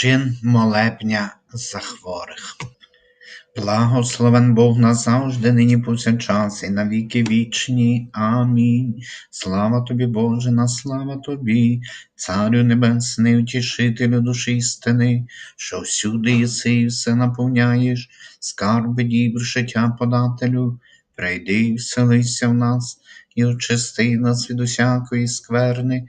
Чин молебня за хворих. Благословен Бог назавжди, нині повсякчас, і на віки вічні. Амінь. Слава тобі, Боже, на слава тобі, Царю Небесний, утішителю душі істини, що всюди єси і все наповняєш, скарби дібр життя подателю, прийди і вселися в нас, і очисти нас від усякої скверни,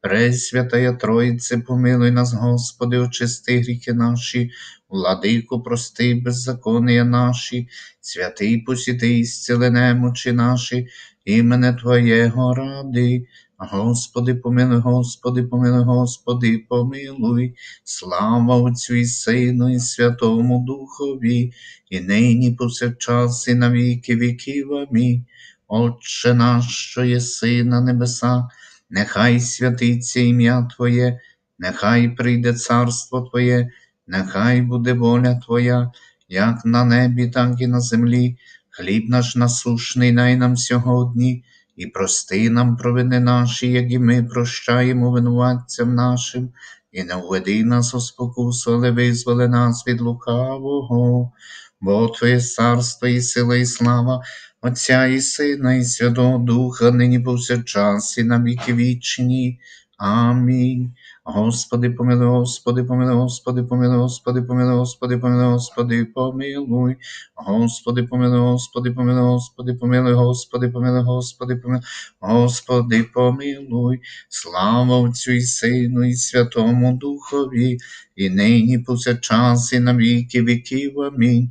Пресвятая Тройце, помилуй нас, Господи, очисти гріхи наші, владику, прости, беззаконня наші, святий посіти, зціли немочі наші, імене Твоєго ради. Господи, помилуй, Господи, помилуй, Господи, помилуй, слава Отцю і Сину, і Святому Духові, і нині повсякчас, і на віки віків. Амінь. Отче наш, що єси на небесах, нехай святиться ім'я Твоє, нехай прийде царство Твоє, нехай буде воля Твоя, як на небі, так і на землі. Хліб наш насушний дай нам сьогодні, і прости нам провини наші, як і ми прощаємо винуватцям нашим, і не введи нас у спокусу, але визволи нас від лукавого, бо Твоє царство і сила, і слава. Отця і Сина, і Святого Духа, нині повсякчас, і на віки вічні. Амінь. Господи, помилуй, Господи, помилуй, Господи, помилуй, Господи, помилуй, Господи, помилуй, Господи, помилуй. Господи, помилуй, Господи, помилуй, Господи, помилуй, Господи, помилуй, Господи, помилуй, Господи, помилуй. Слава Отцю і Сину, і Святому Духові, і нині повсякчас, і на віки віків. Амінь.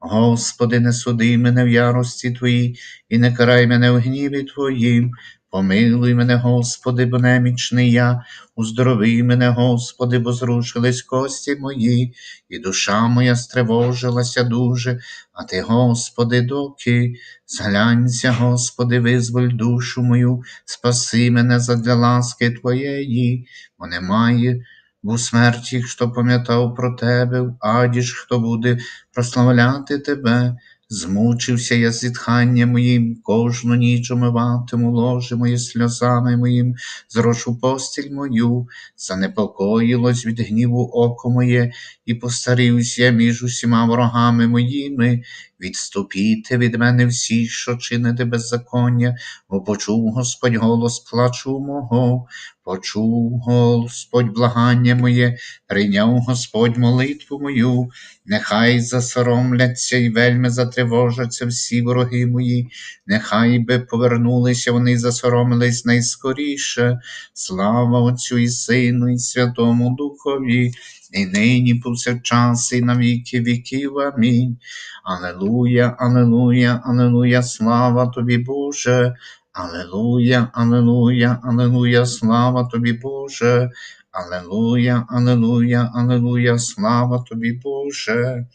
Господи, не суди мене в ярості Твоїй, і не карай мене в гніві Твоїм. Помилуй мене, Господи, бо немічний я, уздорови мене, Господи, бо зрушились кості мої, і душа моя стривожилася дуже, а Ти, Господи, доки, зглянься, Господи, визволь душу мою, спаси мене задля ласки Твоєї, бо немає. Бо смерті, хто пам'ятав про тебе, в аді ж хто буде прославляти тебе, Змучився я зітхання моїм, кожну ніч омиватиму ложе моє сльозами моїм, зрошу постіль мою, занепокоїлось від гніву око моє, і постарівся я між усіма ворогами моїми. Відступіте від мене всі, що чините беззаконня, бо почув Господь голос плачу мого, почув Господь благання моє, прийняв Господь молитву мою, нехай засоромляться і вельми затривожаться всі вороги мої, нехай би повернулися вони засоромились найскоріше. Слава Отцю і Сину, і Святому Духові, і нині повсякчас, і на віки віків. Амінь. Алелуя, Алелуя, Алелуя, слава тобі, Боже. Алелуя, Алелуя, Алелуя, слава тобі, Боже. Алелуя, Алелуя, Алелуя, слава тобі, Боже.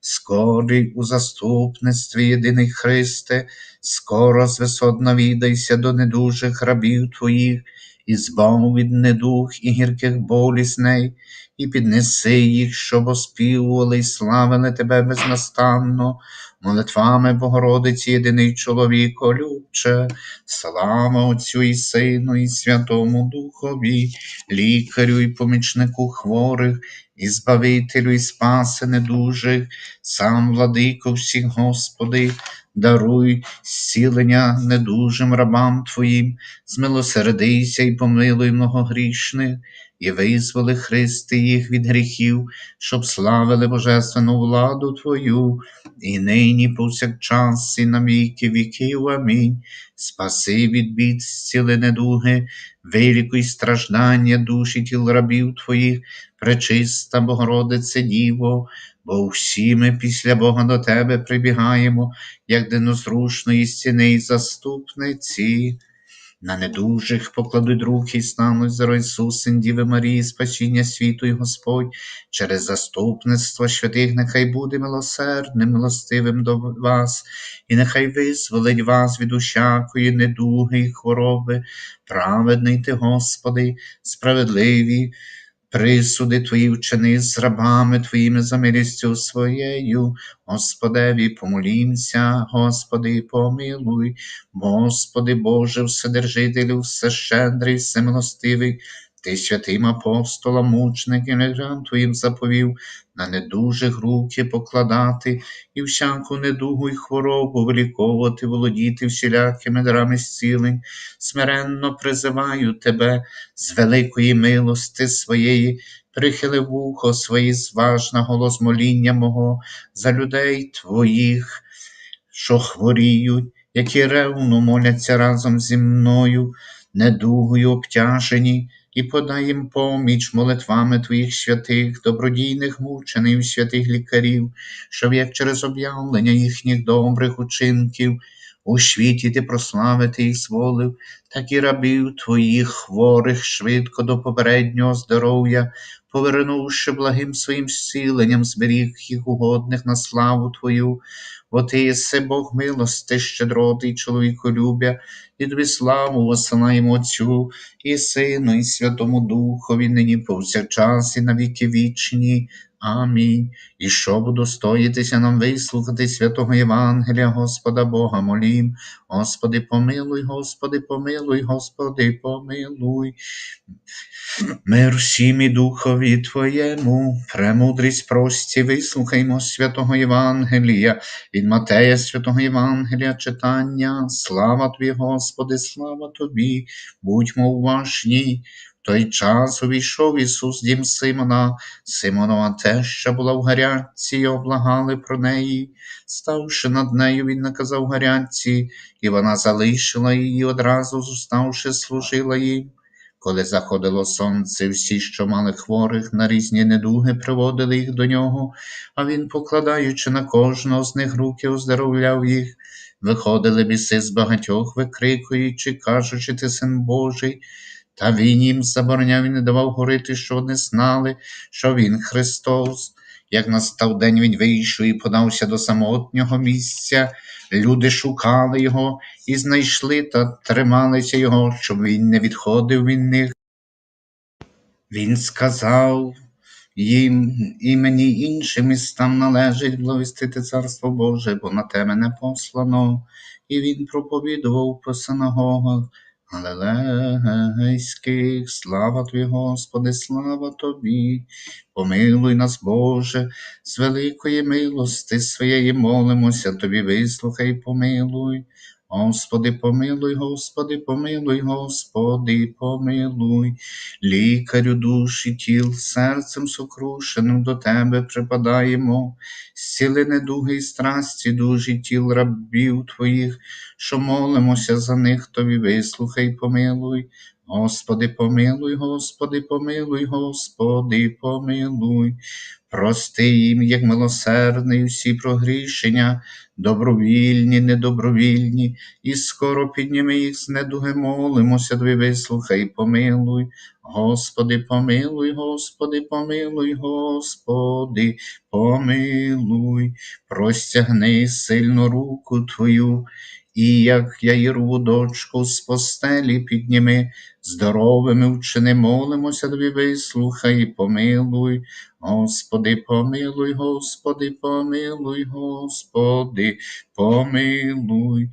Скорий у заступництві єдиний Христе, скоро з висот навідайся до недужих рабів твоїх, і збав від недух і гірких болісней, і піднеси їх, щоб оспівували й славили тебе безнастанно, молитвами Богородиці, єдиний чоловіко, любче, слава Отцю і Сину, і Святому Духові, лікарю і помічнику хворих, і Збавителю, і спаси недужих, сам владико всіх, Господи, даруй зцілення недужим рабам Твоїм, змилосердися і помилуй многогрішних, і визволи Христи їх від гріхів, щоб славили Божественну владу Твою, і нині повсякчас, і на віки віків. Амінь. Спаси від бід, зціли недуги, вилікуй страждання душі тіл рабів Твоїх, пречиста Богородице Діво, бо всі ми після Бога до Тебе прибігаємо, як до незрушної стіни й заступниці. На недужих покладуть руки і стануть за Ісус, Син Діви Марії, спасіння світу і Господь, через заступництво святих, нехай буде милосердним, милостивим до вас, і нехай визволить вас від усякої недуги і хвороби, праведний ти, Господи, справедливі. Присуди Твої вчини з рабами Твоїми за милістю своєю, Господеві, помолімся, Господи, помилуй, Господи Боже, Вседержителю, всещедрий, всемилостивий, Ти святим апостолам, мучникам, і Твоїм заповів, на недужих руки покладати і всяку недугу й хворобу виліковувати, володіти всілякими дарами зцілень, смиренно призиваю Тебе з великої милости своєї, прихили вухо свої зважна голос моління мого за людей Твоїх, що хворіють, які ревно моляться разом зі мною, недугою обтяжені, і подай їм поміч молитвами Твоїх святих, добродійних мучених, святих лікарів, щоб як через об'явлення їхніх добрих учинків у світі ти прославити їх зволив, так і рабів Твоїх хворих швидко до попереднього здоров'я, повернувши благим своїм зціленням, зберіг їх угодних на славу Твою, бо Ти єси Бог милости, щедроти й чоловіколюбя, і тобі славу посилаємо Отцю і Сину, і Святому Духові, нині повсякчас, і на віки вічні. Амінь. І що буду стоїтися нам вислухати святого Євангелія, Господа Бога молім. Господи, помилуй, Господи, помилуй, Господи, помилуй. Мир всім і духові Твоєму, премудрість прості, вислухаймо святого Євангелія, від Матея святого Євангелія читання. Слава Тобі, Господи, слава Тобі, будьмо уважні. Той час увійшов Ісус дім Симона, Симонова теща була в гарячці, й облагали про неї. Ставши над нею, він наказав гарячці, і вона залишила її одразу, зуставши, служила їм. Коли заходило сонце, всі, що мали хворих на різні недуги, приводили їх до нього, а він, покладаючи на кожного з них руки, оздоровляв їх. Виходили біси з багатьох, викрикуючи, кажучи, ти син Божий. Та він їм забороняв і не давав говорити, що вони знали, що він Христос. Як настав день, він вийшов і подався до самотнього місця. Люди шукали його і знайшли та трималися його, щоб він не відходив від них. Він сказав їм і мені іншим містам належить благовістити Царство Боже, бо на те мене послано, і він проповідував по синагогах. Галилейських, слава Тобі, Господи, слава Тобі, помилуй нас, Боже, з великої милости своєї молимося, Тобі вислухай, помилуй. Господи, помилуй, Господи, помилуй, Господи, помилуй, лікарю душі тіл, серцем сокрушеним до Тебе припадаємо, зціли недуги і страсті дужі тіл рабів Твоїх, що молимося за них, Тобі вислухай, помилуй. Господи, помилуй, Господи, помилуй, Господи, помилуй, прости їм, як милосердний, усі прогрішення, добровільні, недобровільні, і скоро підніми їх з недуги, молимося, Тобі вислухай, помилуй. Господи, помилуй, Господи, помилуй, Господи, помилуй, простягни сильну руку Твою, і як яїрову дочку з постелі підніми, здоровими вчини, молимося тобі, вислухай, помилуй, Господи, помилуй, Господи, помилуй, Господи, помилуй,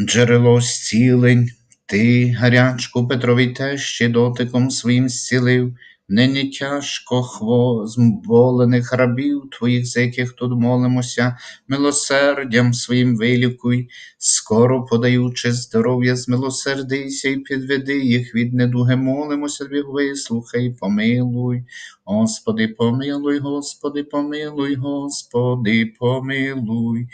джерело зцілень, ти гарячку Петрові тещі дотиком своїм зцілив, нині тяжко хво зболених рабів твоїх, за яких тут молимося, милосердям своїм вилікуй, скоро подаючи здоров'я, змилосердися і підведи їх від недуги, молимося, тобі, вислухай, помилуй. Господи, помилуй, Господи, помилуй, Господи, помилуй.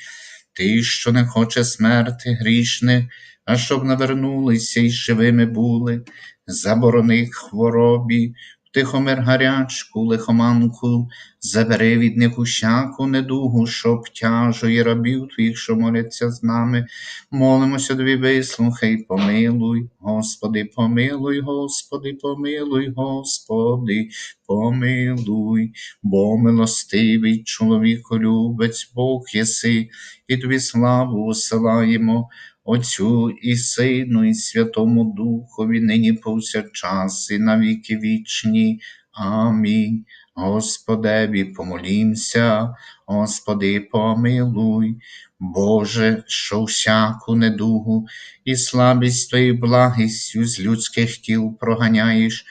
Ти, що не хоче смерти грішних, а щоб навернулися і живими були, заборони хворобі, Тихомир гарячку, лихоманку, забери від них усяку недугу, що обтяжує рабів твоїх, що моляться з нами. Молимося тобі, вислухай, помилуй, Господи, помилуй, Господи, помилуй, Господи, помилуй, бо милостивий чоловіко любець Бог єси, і тобі славу осилаємо. Отцю і Сину, і Святому Духові, нині повсякчас, і на вічні. Амінь. Господеві помолімся, Господи, помилуй, Боже, що всяку недугу і слабість Твою благістю з людських тіл проганяєш,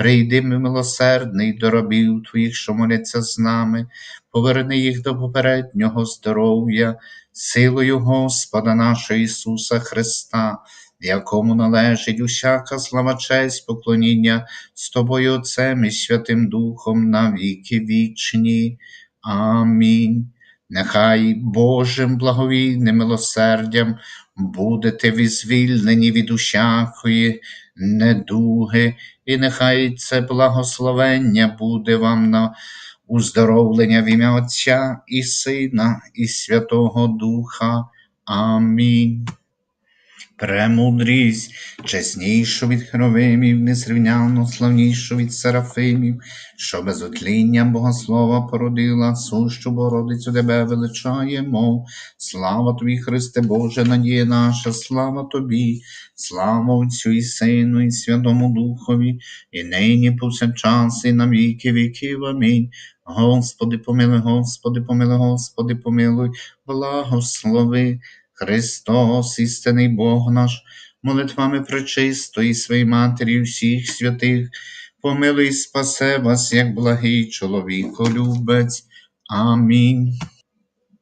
прийди милосердний до рабів Твоїх, що моляться з нами, поверни їх до попереднього здоров'я силою Господа нашого Ісуса Христа, якому належить усяка слава честь поклоніння з тобою Отцем і Святим Духом на віки вічні. Амінь. Нехай Божим благовійним милосердям будете ви звільнені від усякої недуги, і нехай це благословення буде вам на уздоровлення в ім'я Отця і Сина, і Святого Духа. Амінь. Премудрість, чеснішу від херовимів, незрівняно славнішу від серафимів, що без отління Богослова породила, сущу Бородицю тебе величаємо. Слава тобі, Христе Боже, надія наша, слава тобі, слава Отцю і Сину, і Святому Духові, і нині повсякчас, і на віки віків. Амінь. Господи, помилуй, Господи, помилуй, Господи, помилуй, благослови. Христос, істинний Бог наш, молитвами пречистої своїй Матері всіх святих, помилуй спасе вас, як благий чоловіко любець. Амінь.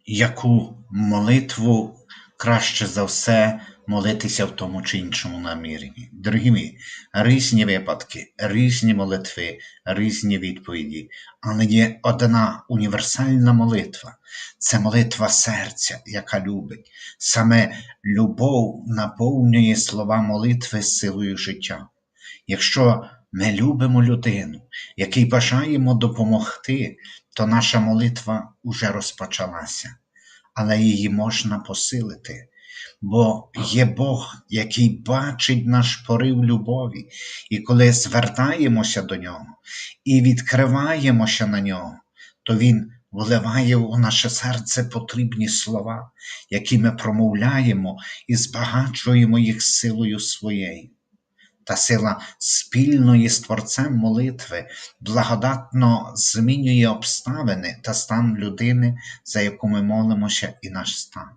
Яку молитву краще за все молитися в тому чи іншому наміренні? Дорогі мої, різні випадки, різні молитви, різні відповіді, але є одна універсальна молитва це молитва серця, яка любить. Саме любов наповнює слова молитви силою життя. Якщо ми любимо людину, який бажаємо допомогти, то наша молитва уже розпочалася, але її можна посилити. Бо є Бог, який бачить наш порив любові, і коли звертаємося до нього і відкриваємося на нього, то Він вливає у наше серце потрібні слова, які ми промовляємо і збагачуємо їх силою своєю. Та сила спільної з Творцем молитви благодатно змінює обставини та стан людини, за яку ми молимося, і наш стан.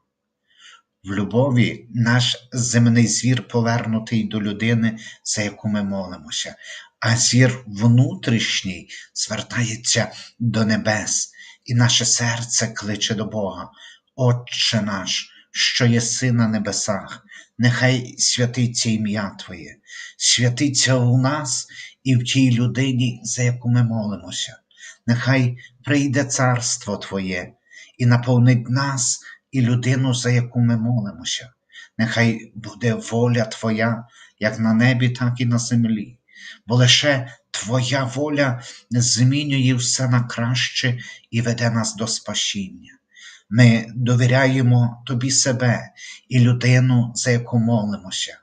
В любові наш земний звір повернутий до людини, за яку ми молимося, а зір внутрішній звертається до небес, і наше серце кличе до Бога, Отче наш, що єси на небесах, нехай святиться ім'я Твоє, святиться у нас і в тій людині, за яку ми молимося. Нехай прийде царство Твоє і наповнить нас і людину, за яку ми молимося. Нехай буде воля Твоя, як на небі, так і на землі, бо лише Твоя воля змінює все на краще і веде нас до спасіння. Ми довіряємо Тобі себе і людину, за яку молимося.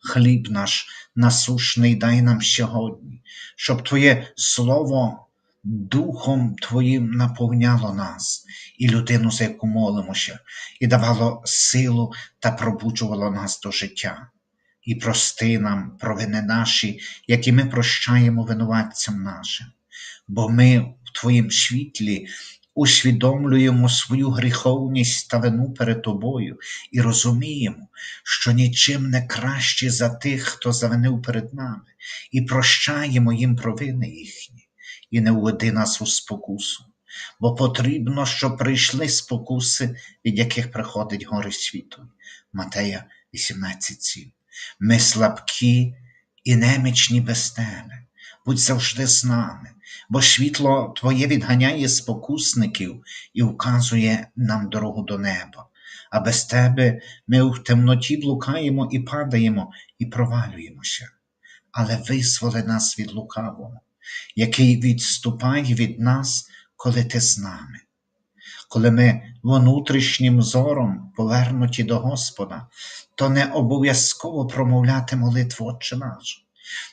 Хліб наш насушний дай нам сьогодні, щоб Твоє Слово Духом Твоїм наповняло нас і людину, за яку молимося, і давало силу та пробуджувало нас до життя. І прости нам провини наші, які ми прощаємо винуватцям нашим, бо ми в Твоїм світлі усвідомлюємо свою гріховність та вину перед Тобою і розуміємо, що нічим не краще за тих, хто завинив перед нами, і прощаємо їм провини їхні, і не уведи нас у спокусу. Бо потрібно, щоб прийшли спокуси, від яких приходить горе світу. Матея 18.7 ми слабкі і немічні без тебе. Будь завжди з нами, бо світло Твоє відганяє спокусників і вказує нам дорогу до неба. А без тебе ми в темноті блукаємо і падаємо, і провалюємося. Але визволи нас від лукавого, який відступає від нас, коли ти з нами. Коли ми внутрішнім зором повернуті до Господа, то не обов'язково промовляти молитву Отче наш,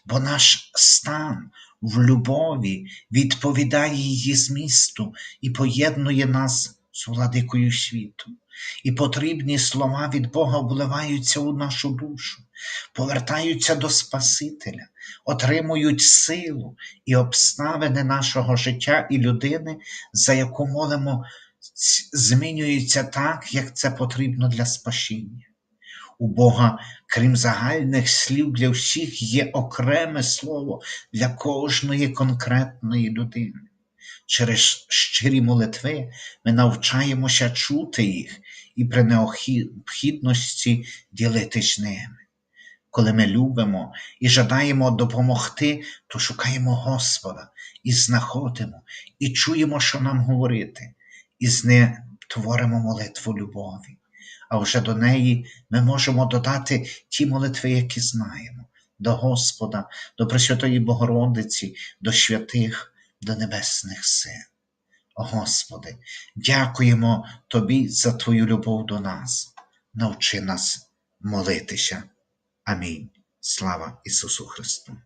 бо наш стан в любові відповідає її змісту і поєднує нас з владикою світу. І потрібні слова від Бога вливаються у нашу душу, повертаються до Спасителя, отримують силу і обставини нашого життя і людини, за яку молимо, змінюються так, як це потрібно для спасіння. У Бога, крім загальних слів для всіх, є окреме слово для кожної конкретної людини. Через щирі молитви ми навчаємося чути їх і при необхідності ділитись ними. Коли ми любимо і жадаємо допомогти, то шукаємо Господа і знаходимо, і чуємо, що нам говорити, і з ним творимо молитву любові. А вже до неї ми можемо додати ті молитви, які знаємо, до Господа, до Пресвятої Богородиці, до святих, до небесних сил. О Господи, дякуємо Тобі за Твою любов до нас. Навчи нас молитися. Амінь. Слава Ісусу Христу!